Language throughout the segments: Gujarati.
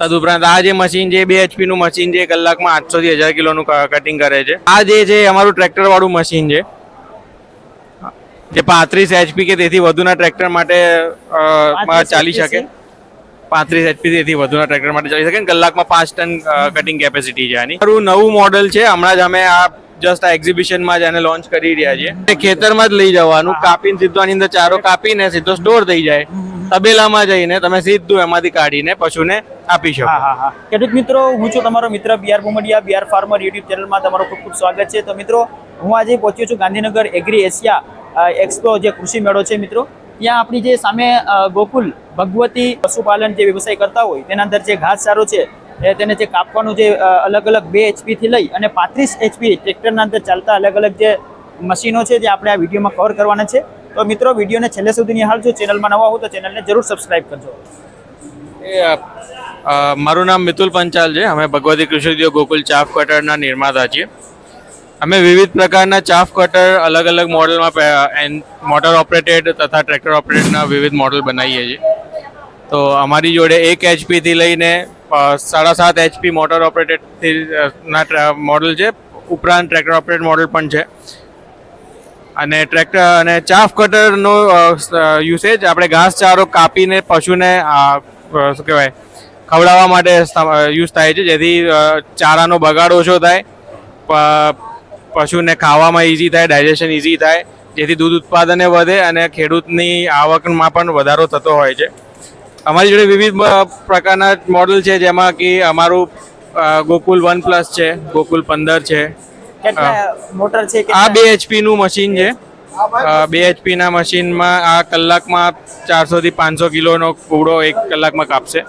તદુપરાંત આ જે મશીન જે બે એચપી નું મશીન જે કલાકમાં આઠસો થી હજાર કિલોનું કટિંગ કરે છે. આ જે છે અમારું ટ્રેક્ટર વાળું મશીન છે. જે પાંત્રીસ એચપી કે તેથી વધુના ટ્રેક્ટર માટે ચાલી શકે. પાંત્રીસ એચપી તેથી વધુના ટ્રેક્ટર માટે ચાલી શકે કલાકમાં પાંચ ટન કટિંગ કેપેસિટી છે આની. મારું નવું મોડલ છે હમણાં જ અમે આ જસ્ટ આ એક્ઝિબિશનમાં જ એને લોન્ચ કરી રહ્યા છીએ. ખેતરમાં જ લઈ જવાનું. કાપીને સીધો આની અંદર ચારો કાપીને સીધો સ્ટોર થઈ જાય. તબેલામાં જઈને તમે સીધું એમાંથી કાઢીને પશુને આપી શકો. હા હા ખેડૂત મિત્રો, હું છું તમારો મિત્ર BR Bumdiya BR farmer YouTube ચેનલમાં તમારું ખૂબ ખૂબ સ્વાગત છે. તો મિત્રો, હું આજે પહોંચ્યો છું ગાંધીનગર એગ્રી એશિયા એક્સપો જે કૃષિ મેળો છે મિત્રો. ત્યાં આપણી જે સામે ગોકુલ ભગવતી પશુપાલન જે વ્યવસાય કરતા હોય, તેના અંદર જે ઘાસ સારો છે તેને જે કાપવાનું જે અલગ અલગ બે એચપી થી લઈ અને પાંત્રીસ એચપી ટ્રેક્ટરના અંદર ચાલતા અલગ અલગ જે મશીનો છે, જે આપણે આ વિડીયોમાં કવર કરવાના છે. તો મિત્રો, વિડીયોને છેલ્લે સુધી નિહાળજો. ચેનલમાં નવા હો તો ચેનલને જરૂર સબસ્ક્રાઇબ કરજો. મારું નામ મિતુલ પંચાલ છે. અમે ભગવતી કૃષિ ગોકુલ ચાફ કટરના નિર્માતા છીએ. અમે વિવિધ પ્રકારના ચાફ કટર અલગ અલગ મોડલમાં મોટર ઓપરેટેડ તથા ટ્રેક્ટર ઓપરેટેડના વિવિધ મોડલ બનાવીએ છીએ. તો અમારી જોડે એક એચપીથી લઈને સાડા સાત એચપી મોટર ઓપરેટેડથી ના મોડલ છે. ઉપરાંત ટ્રેક્ટર ઓપરેટેડ મોડલ પણ છે. અને ટ્રેક્ટર અને ચાફ કટરનો યુસેજ આપણે ઘાસચારો કાપીને પશુને શું કહેવાય, ખવડાવવા માટે યુઝ થાય છે. જેથી ચારાનો બગાડ ઓછો થાય પશુને ખાવામાં ઇઝી થાય ડાયજેશન ઇઝી થાય, જેથી દૂધ ઉત્પાદને વધે અને ખેડૂતની આવકમાં પણ વધારો થતો હોય છે. અમારી જોડે વિવિધ પ્રકારના મોડલ છે, જેમાં કે અમારું ગોકુલ વન પ્લસ છે, ગોકુલ પંદર છે કેટલા મોટર છે આ બે એચપી નું મશીન છે. બે એચપી ના મશીનમાં આ કલાકમાં ચારસો થી પાંચસો કિલોનો કૂડો એક કલાકમાં કાપશે.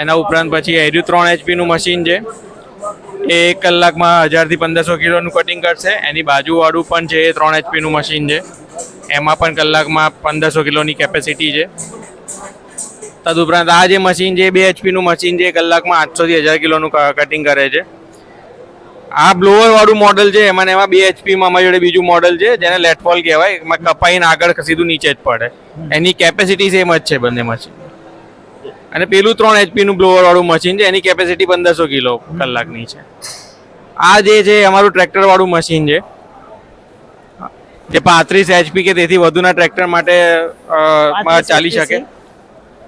એના ઉપરાંત પછી એર્યું ત્રણ એચપી નું મશીન છે. એ એક કલાકમાં હજારથી પંદરસો કિલોનું કટિંગ કરશે. એની બાજુવાળું પણ છે એ ત્રણ એચપી નું મશીન છે. એમાં પણ કલાકમાં પંદરસો કિલોની કેપેસિટી છે. તદુપરાંત આ જે મશીન છે બે એચપી નું મશીન છે. એ કલાકમાં આઠસો થી હજાર કિલોનું કટિંગ કરે છે. આ બ્લોઅર વાળું મોડલ છે એમાં એમાં બે એચપી માં અમારી જોડે બીજું મોડલ છે જેને લેટફોલ કહેવાય. એમાં કપાઈને આગળ સીધું નીચે જ પડે. એની કેપેસિટી સેમ જ છે બંને મશીન અને પેલું ત્રણ એચપી નું બ્લોઅર વાળું મશીન છે એની કેપેસિટી પંદરસો કિલો કલાકની છે. આ જે છે અમારું ટ્રેક્ટર વાળું મશીન છે. જે પાંત્રીસ એચપી કે તેથી વધુના ટ્રેક્ટર માટે ચાલી શકે.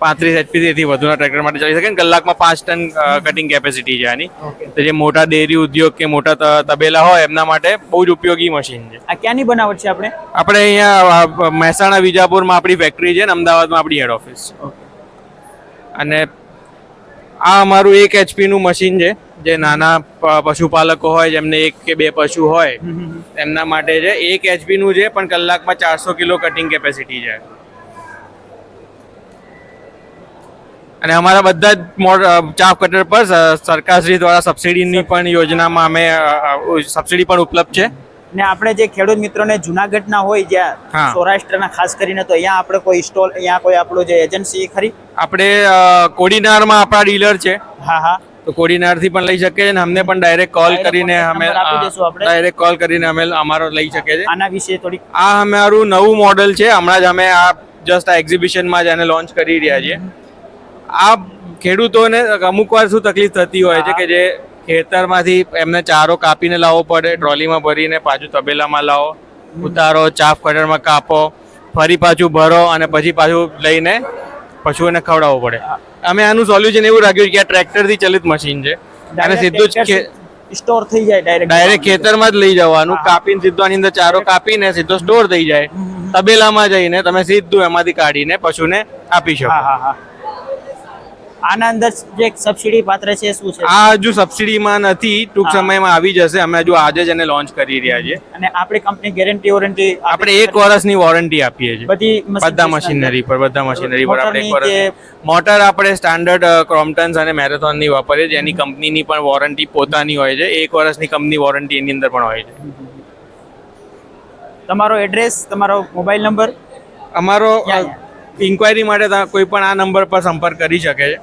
પાંત્રીસ એચપી તેથી વધુના ટ્રેક્ટર માટે ચાલી શકે કલાકમાં પાંચ ટન કટિંગ કેપેસિટી છે આની. તો જે મોટા ડેરી ઉદ્યોગ કે મોટા તબેલા હોય એમના માટે બહુ જ ઉપયોગી મશીન છે. આ ક્યાંની બનાવટ છે આપણે? આપણે અહીંયા મહેસાણા વિજાપુરમાં આપણી ફેક્ટરી છે ને અમદાવાદમાં આપણી હેડ ઓફિસ અને આ અમારું એક એચપી નું મશીન છે જે નાના પશુપાલકો હોય જેમને એક કે બે પશુ હોય એમના માટે છે. એક એચપી નું છે પણ કલાકમાં ચારસો કિલો કટિંગ કેપેસિટી છે. અને અમારા બધા જ ચાફ કટર પર સરકારશ્રી દ્વારા સબસિડીની પણ યોજનામાં અમે સબસિડી પણ ઉપલબ્ધ છે. ને આપણે જે ખેડૂત મિત્રોને જુનાગઢના હોય જ્યાં સૌરાષ્ટ્રના ખાસ કરીને તો અહીંયા આપણે કોઈ સ્ટોલ અહીંયા કોઈ આપણું જે એજન્સી ખરી? આપણે કોડીનારમાં આપણા ડીલર છે. હા હા. તો કોડીનારથી પણ લઈ શકે છે અને અમને પણ ડાયરેક્ટ કોલ કરીને અમે. ડાયરેક્ટ કોલ કરીને અમે અમારો લઈ શકે છે આના વિશે થોડી આ અમારું નવું મોડલ છે. હમણાં જ અમે આ જસ્ટ આ એક્ઝિબિશનમાં જ એને લોન્ચ કરી રહ્યા છીએ. આ ખેડૂતોને અમુક વાર શું તકલીફ થતી હોય છે કે જે ખેતરમાંથી એમને ચારો કાપીને લાવવો પડે ટ્રોલીમાં ભરીને પાછું તબેલામાં લાવો ઉતારો ચાફ કટરમાં કાપો ફરી પાછું ભરો અને પછી પાછું લઈને પશુઓને ખવડાવવું પડે. અમે આનું સોલ્યુશન એવું રાખ્યું કે આ ટ્રેક્ટરથી ચલિત મશીન છે. અને સીધું જ સ્ટોર થઈ જાય ડાયરેક્ટ ડાયરેક્ટ ખેતરમાં જ લઈ જવાનું કાપીને સીધો આની અંદર ચારો કાપીને સીધો સ્ટોર થઈ જાય. તબેલામાં જઈને તમે સીધું એમાંથી કાઢીને પશુને આપી શકો. હા હા હા. આના અંદર જે સબસિડી પાત્ર છે શું છે? આ હજુ સબસિડીમાં નથી ટૂંક સમયમાં આવી જશે. અમે હજુ આજે જ એને લોન્ચ કરી રહ્યા છીએ અને આપણી કંપની ગેરંટી વોરંટી આપણે એક વર્ષની વોરંટી આપીએ છીએ. બધી બધા મશીનરી પર બધા મશીનરી પર આપણે એક વર્ષ મોટર આપણે સ્ટાન્ડર્ડ ક્રોમ્પટન્સ અને મેરેથોનની વાપરીએ છીએ. એની કંપનીની પણ વોરંટી પોતાની હોય છે. એક વર્ષની કંપની વોરંટી એની અંદર પણ હોય છે. તમારો એડ્રેસ તમારો મોબાઈલ નંબર અમારો. ઇન્ક્વાયરી માટે કોઈ પણ આ નંબર પર સંપર્ક કરી શકે છે.